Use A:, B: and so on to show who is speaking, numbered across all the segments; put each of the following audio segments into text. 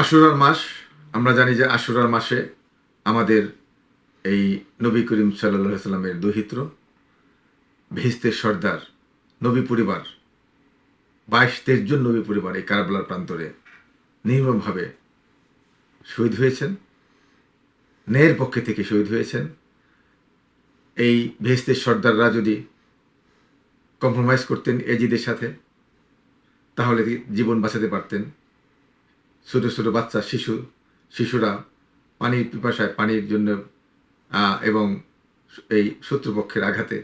A: আশুরার মাস, আমরা জানি যে আশুরার মাসে আমাদের এই নবী করিম সাল্লাহ সাল্লামের দহিত্র ভেস্তের সর্দার, নবী পরিবার বাইশ তেইশ জন নবী পরিবার এই কারাবলার প্রান্তরে নির্মমভাবে শহীদ হয়েছেন, ন্যায়ের পক্ষে থেকে শহীদ হয়েছেন। এই ভেস্তের সর্দাররা যদি কম্প্রোমাইজ করতেন এজিদের সাথে, তাহলে জীবন বাঁচাতে পারতেন। ছোট ছোট বাচ্চা, শিশু, শিশুরা পানির পিপাসায় পানির জন্য এবং এই শত্রুপক্ষের আঘাতে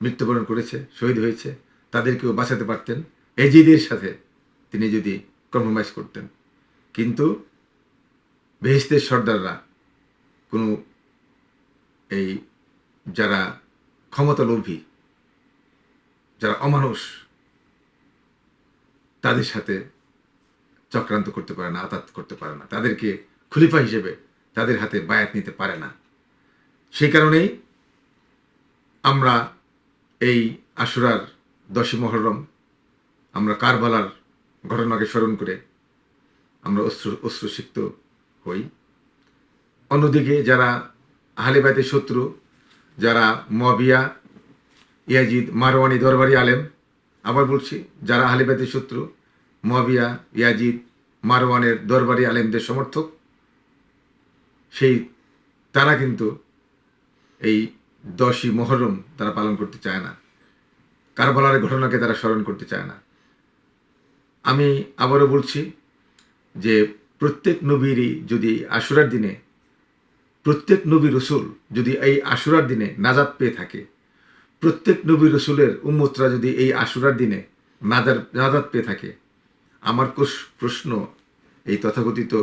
A: মৃত্যুবরণ করেছে, শহীদ হয়েছে, তাদেরকেও বাঁচাতে পারতেন, এজিদের সাথে তিনি যদি কম্প্রোমাইজ করতেন। কিন্তু বেহিস্তের সর্দাররা কোনো এই যারা ক্ষমতা লোভী যারা অমানুষ, তাদের সাথে চক্রান্ত করতে পারে না আতাত করতে পারে না। তাদেরকে খলিফা হিসেবে তাদের হাতে বায়াত নিতে পারে না। সেই কারণেই আমরা এই আশুরার দশই মহরম, আমরা কারবালার ঘটনাকে স্মরণ করে আমরা অশ্রু, অশ্রুসিক্ত হই। অন্যদিকে যারা আহলেবাইতের শত্রু, যারা মবিয়া ইয়াজিদ, মারওয়ানি দরবারি আলেম, আবার বলছি, যারা আহলেবাইতের শত্রু মবিয়া ইয়াজিদ, মারওয়ানের দরবারি আলেমদের সমর্থক। সেই তারা কিন্তু এই দশই মহরম তারা পালন করতে চায় না। কারবালার ঘটনাকে তারা স্মরণ করতে চায় না। আমি আবারও বলছি যে প্রত্যেক নবীরই যদি আশুরার দিনে, প্রত্যেক নবী রসুল যদি এই আশুরার দিনে নাজাত পেয়ে থাকে, প্রত্যেক নবী রসুলের উম্মতরা যদি এই আশুরার দিনে নাজার নাজাত পেয়ে থাকে আমার প্রশ্ন, এই তথাকথিত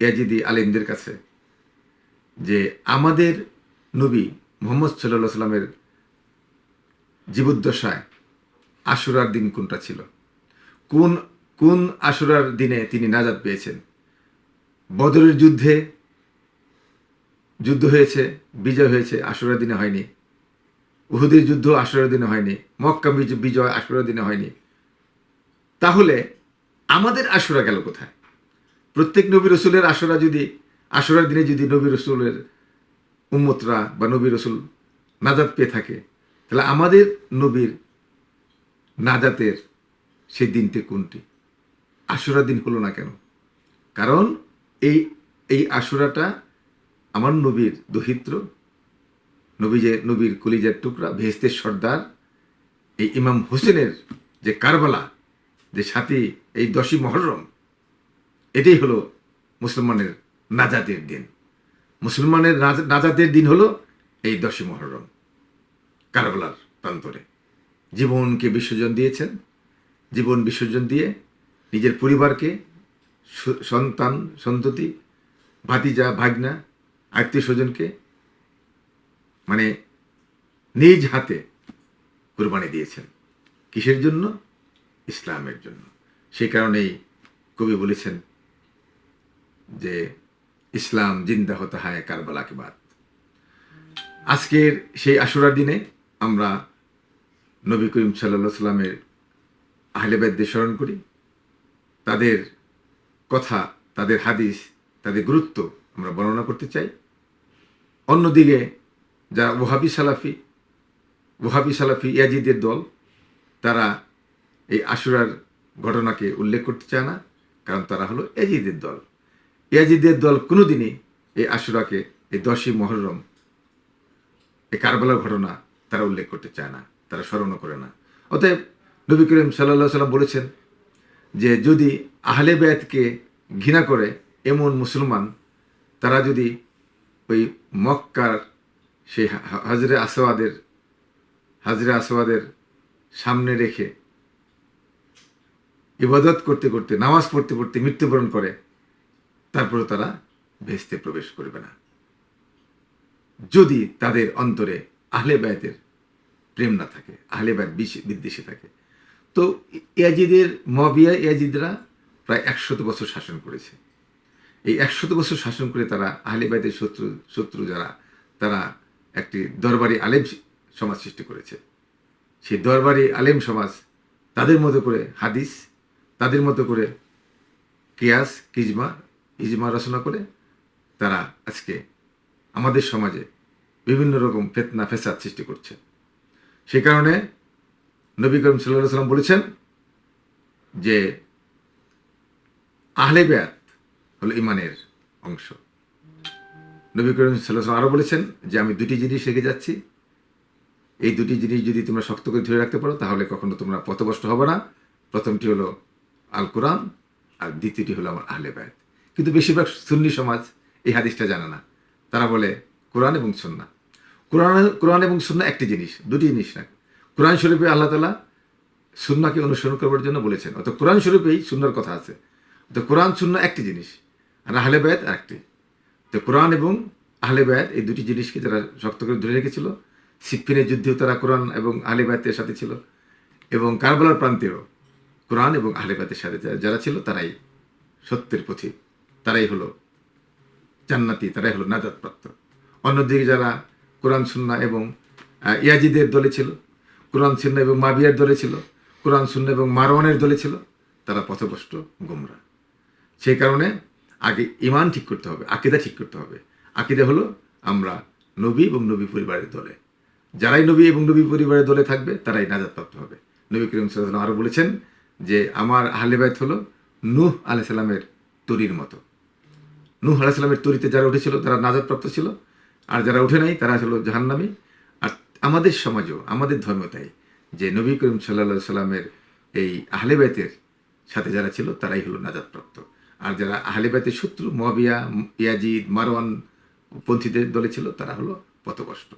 A: ইয়াজিদি আলিমদের কাছে, যে আমাদের নবী মোহাম্মদ সাল্লাহ সাল্লামের জীবদ্দশায় আশুরার দিন কোনটা ছিল? কোন কোন আশুরার দিনে তিনি নাজাদ পেয়েছেন? বদরের যুদ্ধে যুদ্ধ হয়েছে, বিজয় হয়েছে, আশুরার দিনে হয়নি। উহুদের যুদ্ধ আশুরার দিনে হয়নি। মক্কা বিজয় আশুরার দিনে হয়নি। তাহলে আমাদের আশুরা গেল কোথায়? প্রত্যেক নবী রসুলের আশুরা যদি, আশুরার দিনে যদি নবী রসুলের উম্মতরা বা নবী রসুল নাজাত পেয়ে থাকে, তাহলে আমাদের নবীর নাজাতের সেই দিনটি কোনটি? আশুরা দিন হলো না কেন? কারণ এই এই আশুরাটা আমার নবীর দহিত্র, নবী যে নবীর কলিজার টুকরা, ভেস্তের সর্দার, এই ইমাম হোসেনের যে কারবালা যে সাথী এই দশই মহরম, এটাই হলো মুসলমানের নাজাতের দিন। মুসলমানের নাজ- নাজাতের দিন হলো এই দশই মহরম, কারবালার প্রান্তরে। জীবনকে বিসর্জন দিয়েছেন। জীবন বিসর্জন দিয়ে নিজের পরিবারকে সন্তান, সন্ততি, ভাতিজা, ভাগনা, আত্মীয় স্বজনকে মানে নিজ হাতে কোরবানি দিয়েছেন। কিসের জন্য? ইসলামের জন্য। সেই কারণেই কবি বলেছেন যে, ইসলাম জিন্দা হতে হয় কারবালাকে বাদ। আজকের সেই আশুরার দিনে আমরা নবী করিম সাল্লা সাল্লামের আহলেবাদদের স্মরণ করি। তাদের কথা, তাদের হাদিস, তাদের গুরুত্ব আমরা বর্ণনা করতে চাই। অন্যদিকে যারা ওহাবি সালাফি ওহাবি সালাফি ইয়াজিদের দল, তারা এই আশুরার ঘটনাকে উল্লেখ করতে চায় না, কারণ তারা হলো এজিদের দল। ইয়াজিদের দল কোনোদিনই এই আশুরাকে, এই দশই মহরম, এই কারবালার ঘটনা তারা উল্লেখ করতে চায় না, তারা স্মরণও করে না। অতএব নবী করিম সাল্লা সাল্লাম বলেছেন যে যদি আহলে বেতকে ঘৃণা করে এমন মুসলমান, তারা যদি ওই মক্কার সেই হাজরে আসওয়াদের হাজরে আসওয়াদের সামনে রেখে ইবাদত করতে করতে, নামাজ পড়তে পড়তে মৃত্যুবরণ করে তারপরে তারা ভেস্তে প্রবেশ করবে না। যদি তাদের অন্তরে আহলে ব্যয়ের প্রেম না থাকে, আহলে ব্যয় বিদ্বেষে থাকে, তো ইয়াজিদের, মবিয়া ইয়াজিদরা প্রায় একশত বছর শাসন করেছে। এই একশত বছর শাসন করে তারা আহলে বাইতের শত্রু শত্রু যারা, তারা একটি দরবারি আলেম সমাজ সৃষ্টি করেছে। সেই দরবারি আলেম সমাজ তাদের মতো করে হাদিস তাদের মতো করে কিয়াস, কিজমা, ইজমা রচনা করে তারা আজকে আমাদের সমাজে বিভিন্ন রকম ফেতনা, ফেসাদ সৃষ্টি করছে। সে কারণে নবী করিম সাল্লাহ সাল্লাম বলেছেন যে আহলে বেয়াত হলো ইমানের অংশ। নবী করিম সাল্লাহ আরও বলেছেন যে আমি দুটি জিনিস রেখে যাচ্ছি। এই দুটি জিনিস যদি তোমরা শক্ত করে ধরে রাখতে পারো তাহলে কখনো তোমরা পথভ্রষ্ট হবে না। প্রথমটি হলো আল কোরআন, আর দ্বিতীয়টি হলো আমার আহলে বায়াত কিন্তু বেশিরভাগ সুন্নি সমাজ এই হাদিসটা জানে না। তারা বলে কোরআন এবং সুন্না কোরআন কোরআন এবং সুন্না একটি জিনিস, দুটি জিনিস না। কোরআন শরীফে আল্লাহ তালা সুন্নাকে অনুসরণ করবার জন্য বলেছেন। অত কোরআন শরীফেই সুন্নার কথা আছে। তো কোরআন সুন্না একটি জিনিস, আর আহলে বায়াত আরেকটি। তো কোরআন এবং আহলে বায়াত এই দুটি জিনিসকে যারা শক্ত করে ধরে রেখেছিল, সিপ্পিনের যুদ্ধেও তারা কোরআন এবং আহলে বায়াতের সাথে ছিল, এবং কারবালার প্রান্তেও কোরআন এবং আহলে বায়াতের সাথে যারা- ছিল, তারাই সত্যের পথিক তারাই হলো জান্নাতি, তারাই হলো নাজাদপ্রাপ্ত অন্যদিকে যারা কোরআন সুন্না এবং ইয়াজিদের দলে ছিল, কোরআন সুন্না এবং মাবিয়ার দলে ছিল, কোরআন সুন্না এবং মারওয়ানের দলে ছিল, তারা পথভ্রষ্ট গোমরা। সেই কারণে আগে ইমান ঠিক করতে হবে, আকিদা ঠিক করতে হবে। আকিদা হলো আমরা নবী এবং নবী পরিবারের দলে। যারাই নবী এবং নবী পরিবারের দলে থাকবে, তারাই নাজাদপ্রাপ্ত হবে। নবী করিম সাল্লাম আরও বলেছেন যে আমার আহলেবায়ত হলো নূহ আলাহ সাল্লামের তরির মতো। নূহ আলাহ সাল্লামের তরিতে যারা উঠেছিল, তারা নাজাদপ্রাপ্ত ছিল। আর যারা উঠে নাই, তারা হলো জাহান্নামী। আর আমাদের সমাজও, আমাদের ধর্ম তাই। যে নবী করিম সাল্লা সাল্লামের এই আহলেবায়তের সাথে যারা ছিল, তারাই হলো নাজাদপ্রাপ্ত আর যারা আহলেবায়তের শত্রু মহাবিয়া ইয়াজিদ, মারওয়ান পন্থীদের দলে ছিল, তারা হলো পথভ্রষ্ট।